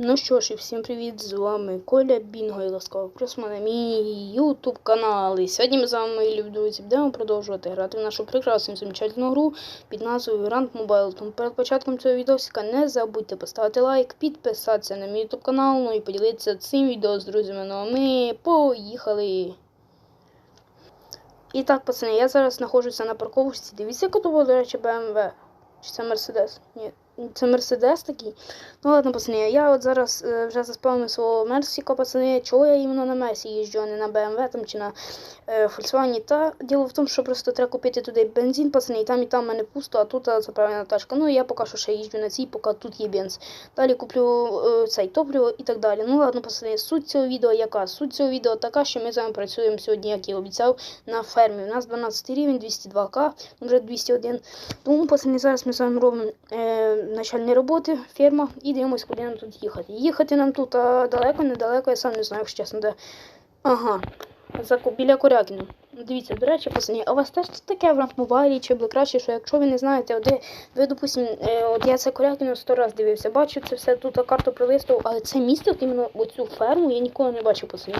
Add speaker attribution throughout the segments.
Speaker 1: Ну що ж, і всім привіт! З вами Коля Бінго і ласкаво просимо на мій ютуб канал. І сьогодні ми з вами, мої любі друзі, будемо продовжувати грати в нашу прекрасну замечательну гру під назвою Rand Mobile. Тому перед початком цього відосика не забудьте поставити лайк, підписатися на мій ютуб канал, ну і поділитися цим відео з друзями. Ну а ми поїхали! І так, пацани, я зараз знаходжуся на парковочці. Дивіться, яка до речі, BMW. Чи це Мерседес? Ні, це Мерседес такий. Ну ладно, пацани, я от зараз е, вже заспавнив свого Мерсіка, пацани. Чого я іменно на Мерсі їжджу, а не на BMW там, чи на е. Та діло в тому, що просто треба купити туди бензин, пацани, і там і там мене пусто, а тут заправлена тачка. Ну я поки що ще їжджу на цій, поки тут є бенз. Далі куплю е, цей топливо і так далі. Ну ладно, пацани, суть цього відео яка? Суть цього відео така, що ми з вами працюємо сьогодні, як і обіцяв, на фермі. У нас 12 рівень, 202к, вже 201. Тому, пацани, зараз ми з вами робимо е, начальні роботи, ферма, і дивимось, куди нам тут їхати. Їхати нам тут а, далеко, недалеко, я сам не знаю, якщо чесно, де. Ага, за, біля Корякіна. Дивіться, до речі, пацані, а у вас теж таке в ранкмобайлі чи краще, що якщо ви не знаєте, от ви, ви допустим, е, от я це Корякіно сто раз дивився, бачу це все тут карту пролистував, але це місце, от іменно оцю ферму, я ніколи не бачив, пацані.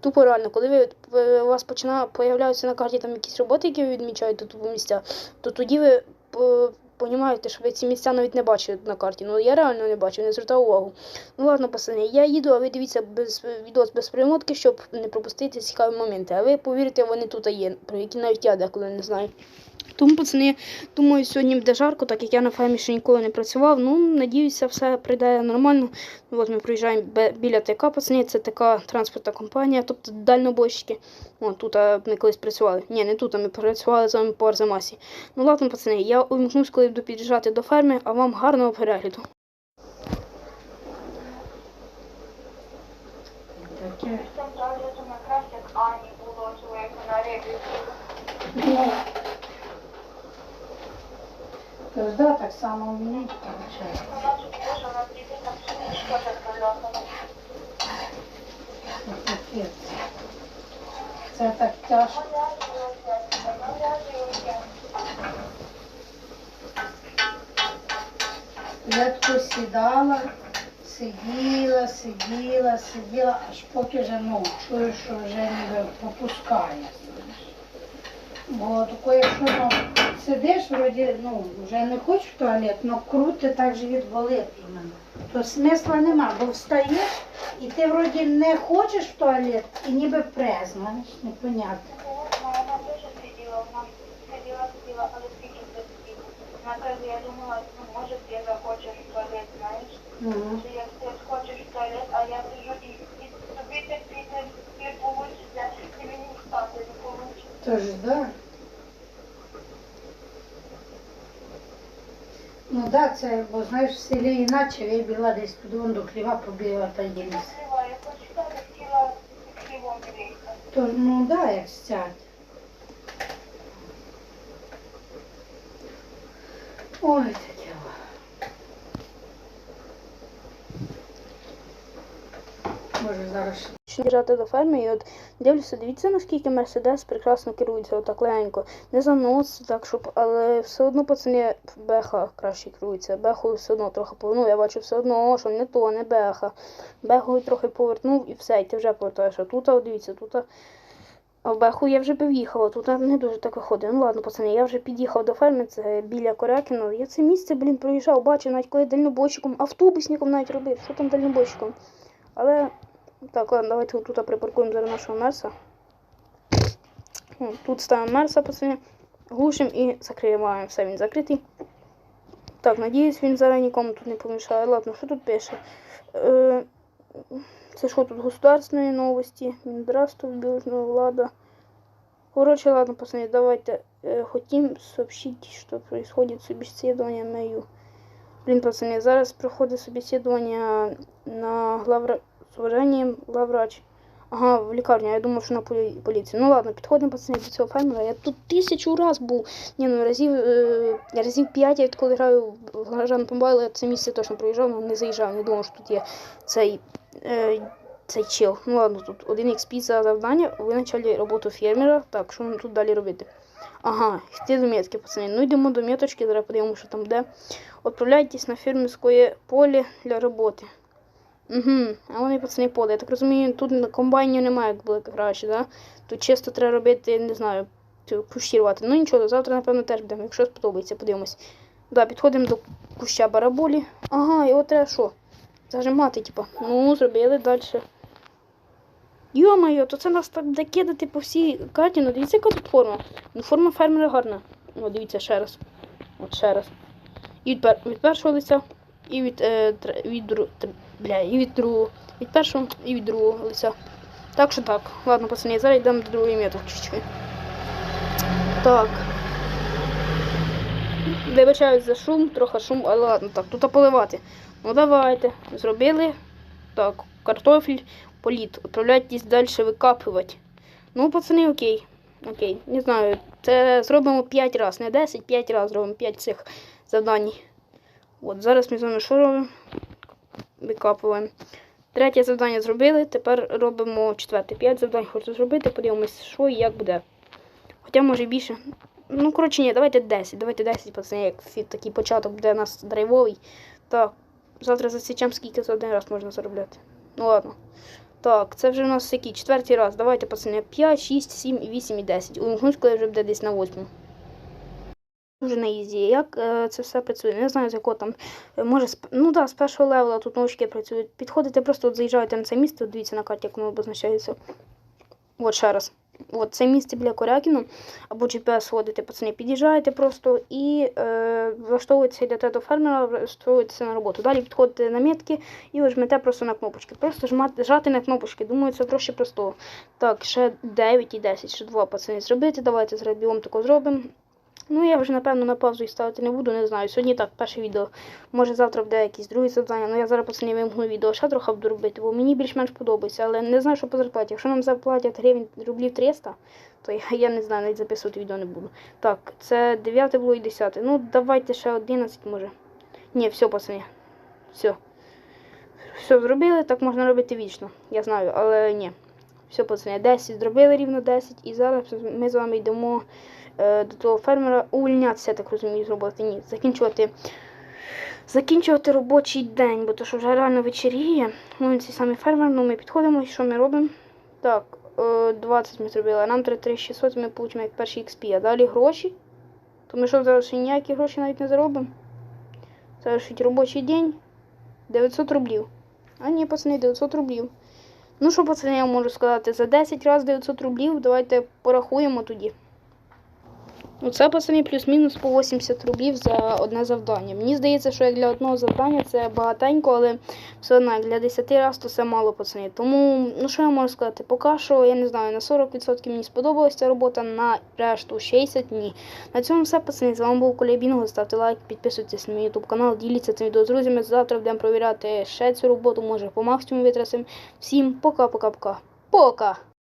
Speaker 1: Тупо реально, коли ви, ви у вас починає появляються на карті там якісь роботи, які ви відмічаєте тупо місця, то тоді ви е, понімаєте, що ви ці місця навіть не бачили на карті. Ну я реально не бачив, не звертав увагу. Ну ладно, пацани, я їду, а ви дивіться без відос без примотки, щоб не пропустити цікаві моменти. А ви повірте, вони тут є, про які навіть я деколи не знаю. Тому, пацани, думаю, сьогодні буде жарко, так як я на фермі ще ніколи не працював. Ну, надіюся, все прийде нормально. От ми приїжджаємо біля ТК, пацани, це така транспортна компанія, тобто дальнобойщики. О, тут ми колись працювали. Ні, не тут, а ми працювали з вами по Арзамасі. Ну ладно, пацани, я увімкнусь, коли буду під'їжджати до ферми, а вам гарного перегляду.
Speaker 2: Таке.
Speaker 3: Там правда, що на кращих Ані було, що як на рибі.
Speaker 2: Тож да, так само мені
Speaker 3: так
Speaker 2: Це так тяжко. Я тако сідала, сиділа, сиділа, сиділа, аж поки вже ну, чую, що вже ніби попускає. Бо тако, якщо ну, сидиш, вроді, ну, вже не хочеш в туалет, але крути так живіт болить іменно. То смисла нема, бо встаєш і ти вроді не хочеш в туалет і ніби пре, знаєш, непонятно.
Speaker 3: Вона дуже сиділа, вона сиділа, сиділа, але скільки сиділа. Вона каже, я думала, ну, може ти захочеш в туалет, знаєш. Що як ти хочеш в туалет, а я сижу і, і тобі так не, не получиться, получиться.
Speaker 2: Тож да. Ну да, це, бо знаєш, в селі іначе я біла десь туди вон до хліва побігла та їлась.
Speaker 3: Криво, я почитала, хотіла криво дивитися.
Speaker 2: Тож, ну да, як стять. Ой, таке. во. Може зараз.
Speaker 1: Ще до ферми і от дивлюся, дивіться, наскільки Мерседес прекрасно керується отак легенько. Не занос, так щоб, але все одно пацани беха краще керується. Бехою все одно трохи повернув. Я бачу все одно, що не то, не беха. Бехою трохи повернув і все, і ти вже повертаєш. А тут, а, дивіться, тут. а, в Беху я вже під'їхала, тут не дуже так виходить. Ну ладно, пацани, я вже під'їхав до ферми, це біля Корякіна. Я це місце, блін, проїжджав, бачив, навіть коли дальнобойщиком, автобусником навіть робив, що там дальнобойщиком. Але так, ладно, давайте вот тут припаркуємо зараз нашого мерса. О, Тут ставимо мерса, пацани, глушимо і закриваємо. Все, він закритий. Так, надіюсь, він зараз нікому тут не помішає. Ладно, що тут пише? Е, це що тут государственные новости, Минздравство, Белжная влада. Короче, ладно, пацаны, давайте. Э, хотим сообщить, что происходит собеседование мою. Блін, пацани, зараз проходить собеседування на главра... з уваженням главврач. Ага, в лікарні, я думав, що на полі... поліції. Ну ладно, підходимо пацани до цього фермера. Я тут тисячу раз був. Ні, ну разів, е... разів п'ять, я коли граю в гаражан Мобайл, я це місце точно проїжджав, але не заїжджав, не думав, що тут є цей, е... цей чел. Ну ладно, тут один XP за завдання, ви почали роботу фермера. Так, що нам тут далі робити? Ага, йти до метки, пацани. Ну йдемо до меточки, зараз подивимося, що там де. Отправляйтесь на фермерське поле для роботи. Угу. А вони пацани поле. Я так розумію, тут на комбайні немає краще, да? Тут чисто треба робити, не знаю, рвати. Ну нічого, завтра, напевно, теж будемо. Якщо сподобається, подивимось. Да, підходимо до куща бараболі. Ага, його треба що? Зажимати, типа. Ну, зробили далі. Йо-моє, то це нас так буде кидати по всій карті. Ну дивіться, яка тут форма. Ну, форма фермера гарна. О, дивіться ще раз. От ще раз. І від першого лиця, і від, е, від, дру... бля, і від другого. Від першого і від другого лиця. Так що так. Ладно, пацани, зараз йдемо до другої мети чуть-чуть. Так. Вибачаюсь за шум, трохи шум, але ладно, так, тут поливати. Ну давайте. Зробили. Так, картофель, політ. Відправляйтесь далі викапувати. Ну, пацани, окей. Окей. Не знаю. Це зробимо 5 разів, не 10, 5 разів зробимо 5 цих завдань. От, зараз ми з вами що робимо? Викапуємо. Третє завдання зробили, тепер робимо четверте. 5 завдань хочу зробити, подивимось, що і як буде. Хоча може більше. Ну, коротше, ні, давайте 10. Давайте 10, пацани, як такий початок буде у нас драйвовий. Так, завтра засічемо, скільки за один раз можна заробляти. Ну ладно. Так, це вже у нас який? Четвертий раз. Давайте, пацани, 5, 6, 7, 8 і 10. Увімкнусь, коли вже буде десь на 8. Дуже на ізі. Як е, це все працює? Не знаю, з якого там. е, Може, з, ну да, з першого левела тут новички працюють. Підходите, просто от заїжджаєте на це місце, дивіться на карті, як воно обозначається. От ще раз. От це місце біля Корякіну, або GPS водите, пацани, під'їжджаєте просто і е, влаштовуєтеся йдете до фермера, влаштовуєтеся на роботу. Далі підходите на метки і жмете просто на кнопочки. Просто жмати, жати на кнопочки. Думаю, це проще простого. Так, ще 9 і 10, ще 2 пацани зробити. Давайте зараз бігом тако зробимо. Ну, я вже, напевно, на паузу і ставити не буду, не знаю. Сьогодні так, перше відео. Може завтра буде якісь другі завдання. Ну я зараз пацани вимкну відео ще трохи буду робити, бо мені більш-менш подобається, але не знаю, що по зарплаті. Якщо нам заплатять гривень рублів 300, то я, я не знаю, навіть записувати відео не буду. Так, це 9 було і 10. Ну, давайте ще 11 може. Ні, все, пацани. Все. Все зробили, так можна робити вічно. Я знаю, але ні. Все, пацани, 10 зробили рівно 10, і зараз ми з вами йдемо е, до того фермера увільнятися, так розумію, з роботи. Ні, закінчувати. Закінчувати робочий день, бо то що вже реально вечеріє. Ну, він цей самий фермер, ну ми підходимо і що ми робимо? Так, е, 20 ми зробили, а нам треба 3600, ми получимо як перший XP, а далі гроші. То ми що зараз ще ніякі гроші навіть не заробимо. Завершить робочий день 900 рублів. А ні, пацани, 900 рублів. Ну що, пацани, я можу сказати, за 10 разів 900 рублів, давайте порахуємо тоді. Ну, це, пацани, плюс-мінус по 80 рублів за одне завдання. Мені здається, що як для одного завдання це багатенько, але все одно для 10 разів то це мало, пацани. Тому, ну що я можу сказати, поки що, я не знаю, на 40% мені сподобалася ця робота, на решту 60% ні. На цьому все, пацани. З вами був Коля Бінго. Ставте лайк, підписуйтесь на мій YouTube канал, діліться цим відео з друзями. Завтра будемо провіряти ще цю роботу, може по максимуму витрасимо. Всім пока-пока-пока. Пока!